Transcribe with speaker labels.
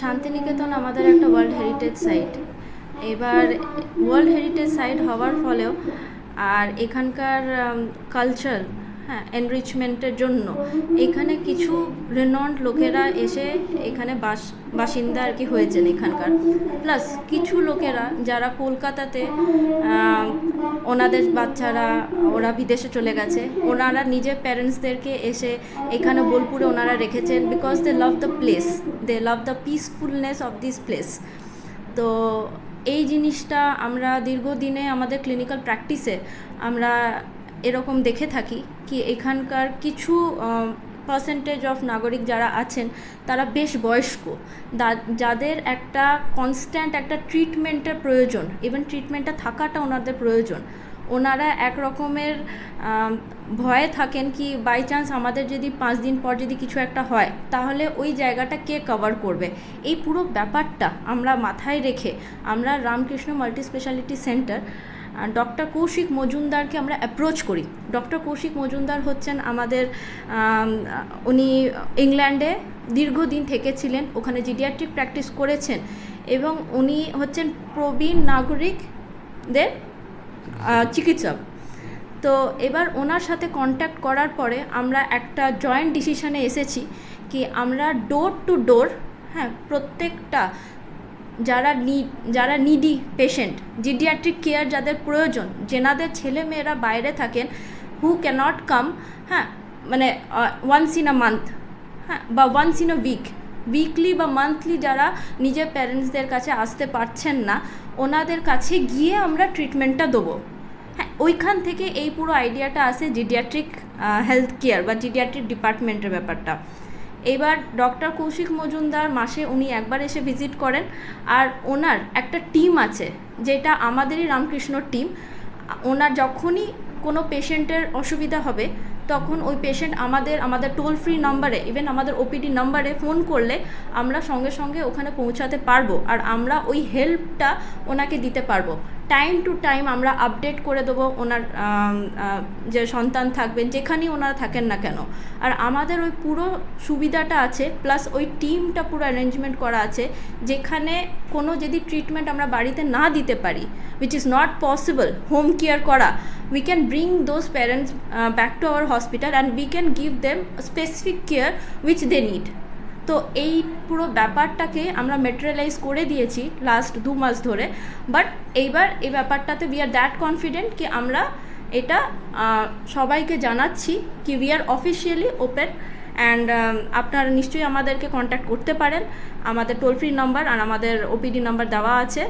Speaker 1: শান্তিনিকেতন আমাদের একটা world heritage site এবার ওয়ার্ল্ড হেরিটেজ সাইট হওয়ার ফলেও আর এখানকার কালচার হ্যাঁ এনরিচমেন্টের জন্য। এখানে কিছু রেনন্ড লোকেরা এসে এখানে বাস, বাসিন্দা আর কি হয়েছেন এখানকার। প্লাস কিছু লোকেরা যারা কলকাতাতে ওনাদের বাচ্চারা, ওরা বিদেশে চলে গেছে, ওনারা নিজের প্যারেন্টসদেরকে এসে এখানে বোলপুরে ওনারা রেখেছেন because they love the place they love the peacefulness of this place তো এই জিনিসটা আমরা দীর্ঘদিনে আমাদের ক্লিনিক্যাল প্র্যাকটিসে আমরা এরকম দেখে থাকি কি এখানকার কিছু পার্সেন্টেজ অফ নাগরিক যারা আছেন, তারা বেশ বয়স্ক। যাদের একটা কনস্ট্যান্ট একটা ট্রিটমেন্টের প্রয়োজন ইভেন ট্রিটমেন্টটা থাকাটা ওনাদের প্রয়োজন। ওনারা এক রকমের ভয়ে থাকেন কি বাই চান্স আমাদের যদি পাঁচ দিন পর যদি কিছু একটা হয়, তাহলে ওই জায়গাটা কে কভার করবে? এই পুরো ব্যাপারটা আমরা মাথায় রেখে আমরা Ramakrishna multi speciality centre doctor Kaushik মজুমদারকে আমরা অ্যাপ্রোচ করি। ডক্টর কৌশিক মজুমদার হচ্ছেন আমাদের উনি ইংল্যান্ডে দীর্ঘদিন থেকেছিলেন, ওখানে জিডিয়াট্রিক প্র্যাকটিস করেছেন এবং উনি হচ্ছেন প্রবীণ নাগরিকদের চিকিৎসক। তো এবার ওনার সাথে কন্ট্যাক্ট করার পরে আমরা একটা জয়েন্ট ডিসিশনে এসেছি কি আমরা ডোর টু ডোর হ্যাঁ প্রত্যেকটা যারা নি, যারা নিডি পেশেন্ট জিডিয়াট্রিক কেয়ার যাদের প্রয়োজন, যেনাদের ছেলে মেয়েরা বাইরে থাকেন হু ক্যানট কাম হ্যাঁ মানে ওয়ান্স ইন আ মান্থ হ্যাঁ বা once in a week weekly বা মান্থলি যারা নিজের প্যারেন্টসদের কাছে আসতে পারছেন না, ওনাদের কাছে গিয়ে আমরা ট্রিটমেন্টটা দেবো। হ্যাঁ ওইখান থেকে এই পুরো আইডিয়াটা আসে জিডিয়াট্রিক হেলথ কেয়ার বা জিডিয়াট্রিক ডিপার্টমেন্টের ব্যাপারটা। এবার ডক্টর কৌশিক মজুমদার মাসে উনি একবার এসে ভিজিট করেন। আর ওনার একটা টিম আছে, যেটা আমাদেরই রামকৃষ্ণ টিম। ওনার যখনই কোনো পেশেন্টের অসুবিধা হবে, তখন ওই পেশেন্ট আমাদের আমাদের টোল ফ্রি নাম্বারে ইভেন আমাদের ওপিডি নাম্বারে ফোন করলে আমরা সঙ্গে সঙ্গে ওখানে পৌঁছাতে পারব। আর আমরা ওই হেল্পটা ওনাকে দিতে পারব। টাইম টু টাইম আমরা আপডেট করে দেবো ওনার যে সন্তান থাকবেন যেখানেই ওনারা থাকেন না কেন। আর আমাদের ওই পুরো সুবিধাটা আছে প্লাস ওই টিমটা পুরো অ্যারেঞ্জমেন্ট করা আছে, যেখানে কোনো যদি ট্রিটমেন্ট আমরা বাড়িতে না দিতে পারি which is not possible home care করা we can bring those parents back to our hospital and we can give them specific care which they need তো এই পুরো ব্যাপারটাকে আমরা মেটেরিয়ালাইজ করে দিয়েছি লাস্ট দু মাস ধরে। বাট এইবার এই ব্যাপারটাতে উই আর দ্যাট কনফিডেন্ট কি আমরা এটা সবাইকে জানাচ্ছি কি we are officially open and আপনারা নিশ্চয়ই আমাদেরকে কন্ট্যাক্ট করতে পারেন। আমাদের টোল ফ্রি নাম্বার আর আমাদের ওপিডি নাম্বার দেওয়া আছে।